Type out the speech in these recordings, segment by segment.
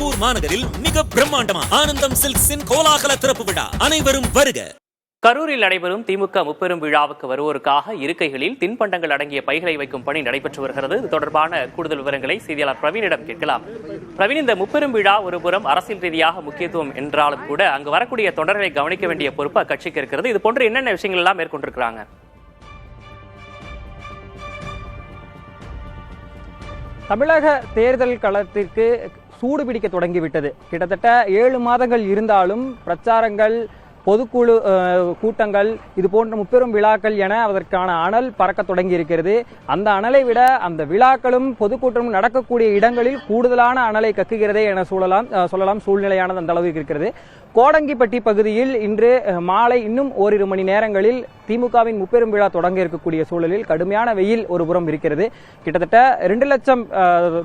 திருப்பூர் மாநகரில் மிக பிரம்மாண்டமா ஆனந்தம் சில்க்ஸின் கோலாகல திறப்பு விழா. அனைவரும் வருக. கரூரில் நடைபெறும் திமுக முப்பெரும் விழாவுக்கு வருவோருக்காக இருக்கைகளில் தின்பண்டங்கள் அடங்கிய பைகளை வைக்கும் பணி நடைபெற்று வருகிறது. இது தொடர்பான கூடுதல் விவரங்களை செய்தியாளர் பிரவீனிடம் கேட்கலாம். பிரவீன் இந்த முப்பெரும் விழா ஒருபுறம் அரசியல் ரீதியாக முக்கியத்துவம் என்றாலும் கூட அங்கு வரக்கூடிய தொடர்களை கவனிக்க வேண்டிய பொறுப்பு அக்கட்சிக்கு இருக்கிறது. இது போன்ற என்னென்ன விஷயங்கள் எல்லாம் மேற்கொண்டிருக்கிறாங்க? தமிழக தேர்தல் களத்திற்கு சூடு பிடிக்க தொடங்கிவிட்டது. கிட்டத்தட்ட ஏழு மாதங்கள் இருந்தாலும் பிரச்சாரங்கள் பொதுக்குழு கூட்டங்கள் இது போன்ற முப்பெரும் விழாக்கள் என அதற்கான அனல் பறக்க தொடங்கி இருக்கிறது. அந்த அனலை விட அந்த விழாக்களும் பொதுக்கூட்டமும் நடக்கக்கூடிய இடங்களில் கூடுதலான அனலை கக்குகிறதே என சூழலாம் சொல்லலாம் சூழ்நிலையானது அந்த அளவுக்கு இருக்கிறது. கோடங்கிப்பட்டி பகுதியில் இன்று மாலை இன்னும் ஓரிரு மணி நேரங்களில் திமுகவின் முப்பெரும் விழா தொடங்க இருக்கக்கூடிய சூழலில் கடுமையான வெயில் ஒரு புறம் இருக்கிறது. கிட்டத்தட்ட இரண்டு லட்சம்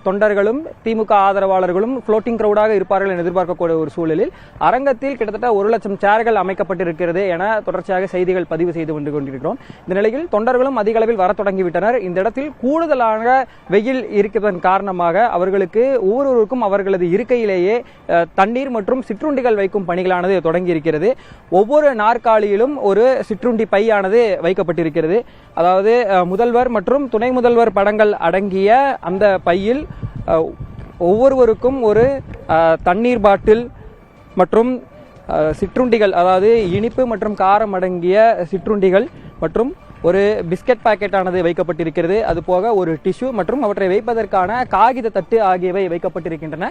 தொண்டர்களும் திமுக ஆதரவாளர்களும் புளோட்டிங் கிரௌடாக இருப்பார்கள் என எதிர்பார்க்கக்கூடிய ஒரு சூழலில் அரங்கத்தில் கிட்டத்தட்ட ஒரு லட்சம் சேர்கள் அமைக்கப்பட்டிருக்கிறது என தொடர்ச்சியாக செய்திகள் பதிவு செய்து கொண்டு கொண்டிருக்கிறோம். இந்த நிலையில் தொண்டர்களும் அதிக அளவில் வர தொடங்கிவிட்டனர். இந்த இடத்தில் கூடுதலான வெயில் இருக்கிறதன் காரணமாக அவர்களுக்கு ஒவ்வொருவருக்கும் அவர்களது இருக்கையிலேயே தண்ணீர் மற்றும் சிற்றுண்டிகள் வைக்கும் பணிகளானது தொடங்கி இருக்கிறது ஒவ்வொரு நாற்காலியிலும் ஒரு சிற்றுண்டி பையானது வைக்கப்பட்டிருக்கிறது. அதாவது முதல்வர் மற்றும் துணை முதல்வர் படங்கள் அடங்கிய அந்த பையில் ஒவ்வொருவருக்கும் ஒரு தண்ணீர் பாட்டில் மற்றும் சிற்றுண்டிகள் அதாவது இனிப்பு மற்றும் காரம் அடங்கிய சிற்றுண்டிகள் மற்றும் ஒரு பிஸ்கட் பாக்கெட் ஆனது வைக்கப்பட்டிருக்கிறது. அது போக ஒரு டிஷ்யூ மற்றும் அவற்றை வைப்பதற்கான காகித தட்டு ஆகியவை வைக்கப்பட்டிருக்கின்றன.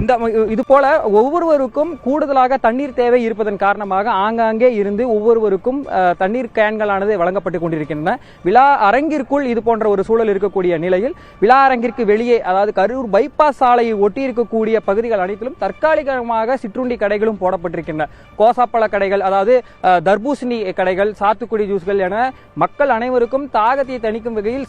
இந்த இது போல ஒவ்வொருவருக்கும் கூடுதலாக தண்ணீர் தேவை இருப்பதன் காரணமாக ஆங்காங்கே இருந்து ஒவ்வொருவருக்கும் தண்ணீர் கேன்களானது வழங்கப்பட்டு கொண்டிருக்கின்றன. விழா அரங்கிற்குள் இது போன்ற ஒரு சூழல் இருக்கக்கூடிய நிலையில் விழா அரங்கிற்கு வெளியே அதாவது கரூர் பைபாஸ் சாலையை ஒட்டி இருக்கக்கூடிய பகுதிகள் அனைத்திலும் தற்காலிகமாக சிற்றுண்டி கடைகளும் போடப்பட்டிருக்கின்றன. கோசாப்பழ கடைகள் அதாவது தர்பூசணி கடைகள் சாத்துக்குடி ஜூஸ்கள் என மக்கள் அனைவருக்கும் தாகத்தை தணிக்கும் வகையில்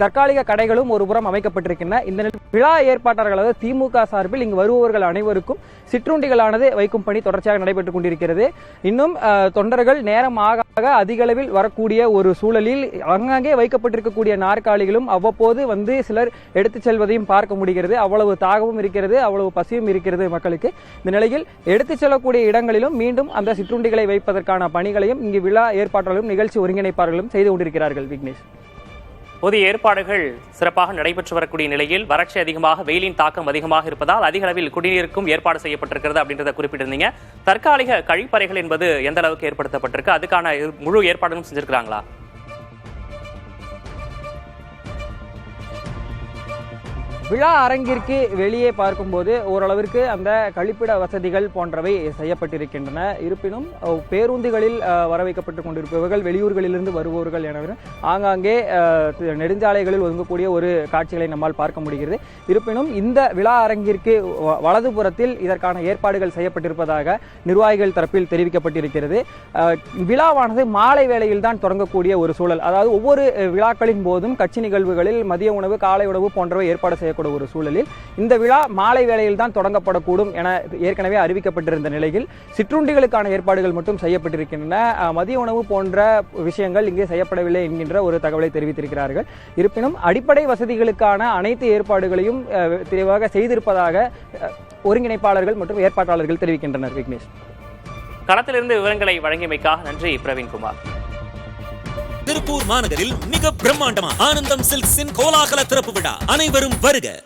தற்காலிக கடைகளும் ஒரு புறம் அமைக்கப்பட்டிருக்கின்றன. இந்த நிலையில் விழா ஏற்பாட்டாளர்கள் அதாவது திமுக சார்பில் இங்கு வருபவர்கள் அனைவருக்கும் சிற்றுண்டிகளானது வைக்கும் பணி தொடர்ச்சியாக நடைபெற்றுக் கொண்டிருக்கிறது. இன்னும் தொண்டர்கள் நேரம் ஆக ஆக அதிக அளவில் வரக்கூடிய ஒரு சூழலில் அங்கங்கே வைக்கப்பட்டிருக்கக்கூடிய நாற்காலிகளும் அவ்வப்போது வந்து சிலர் எடுத்துச் செல்வதையும் பார்க்க முடிகிறது. அவ்வளவு தாகமும் இருக்கிறது அவ்வளவு பசியும் இருக்கிறது மக்களுக்கு. இந்த நிலையில் எடுத்துச் செல்லக்கூடிய இடங்களிலும் மீண்டும் அந்த சிற்றுண்டிகளை வைப்பதற்கான பணிகளையும் இங்கு விழா ஏற்பாட்டாளர்களும் நிகழ்ச்சி ஒருங்கிணைப்பாளர்களும் செய்து கொண்டிருக்கிறார்கள் விக்னேஷ். புதிய ஏற்பாடுகள் சிறப்பாக நடைபெற்று வரக்கூடிய நிலையில் வறட்சி அதிகமாக வெயிலின் தாக்கம் அதிகமாக இருப்பதால் அதிக அளவில் குடிநீருக்கும் ஏற்பாடு செய்யப்பட்டிருக்கிறது அப்படின்றத குறிப்பிட்டிருந்தீங்க. தற்காலிக கழிப்பறைகள் என்பது எந்த அளவுக்கு ஏற்படுத்தப்பட்டிருக்கு? அதுக்கான முழு ஏற்பாடுகளும் செஞ்சிருக்கிறாங்களா? விழா அரங்கிற்கு வெளியே பார்க்கும்போது ஓரளவிற்கு அந்த கழிப்பிட வசதிகள் போன்றவை செய்யப்பட்டிருக்கின்றன. இருப்பினும் பேருந்துகளில் வர வைக்கப்பட்டு கொண்டிருப்பவர்கள் வெளியூர்களிலிருந்து வருபவர்கள் என ஆங்காங்கே நெடுஞ்சாலைகளில் ஒதுங்கக்கூடிய ஒரு காட்சிகளை நம்மால் பார்க்க முடிகிறது. இருப்பினும் இந்த விழா அரங்கிற்கு வ- வலதுபுறத்தில் இதற்கான ஏற்பாடுகள் செய்யப்பட்டிருப்பதாக நிர்வாகிகள் தரப்பில் தெரிவிக்கப்பட்டிருக்கிறது. விழாவானது மாலை வேளையில் தான் தொடங்கக்கூடிய ஒரு சூழல். அதாவது ஒவ்வொரு விழாக்களின் போதும் கட்சி நிகழ்வுகளில் மதிய உணவு காலை உணவு போன்றவை ஏற்பாடு ஏற்படும் ஒரு சூழலில் இந்த விழா மாலை வேளையில் தான் தொடங்கப்படக்கூடும் என ஏற்கனவே அறிவிக்கப்பட்டிருந்த நிலையில் சிற்றுண்டிகளுக்கான ஏற்பாடுகள் மட்டும் செய்யப்பட்டிருக்கின்றன. மதிய உணவு போன்ற விஷயங்கள் இங்கே செய்யப்படவில்லை என்கின்ற ஒரு தகவலை தெரிவித்திருக்கிறார்கள். இருப்பினும் அடிப்படை வசதிகளுக்கான அனைத்து ஏற்பாடுகளையும் அஹ், தெளிவாக செய்திருப்பதாக ஒருங்கிணைப்பாளர்கள் மற்றும் ஏற்பாட்டாளர்கள் தெரிவிக்கின்றனர் விக்னேஷ். களத்திலிருந்து விவரங்களை வழங்கியமைக்காக நன்றி பிரவீன்குமார் திருப்பூர் மாநகரில் மிக பிரம்மாண்டமா ஆனந்தம் சில்க்ஸின் கோலாகல திறப்பு விழா. அனைவரும் வருக.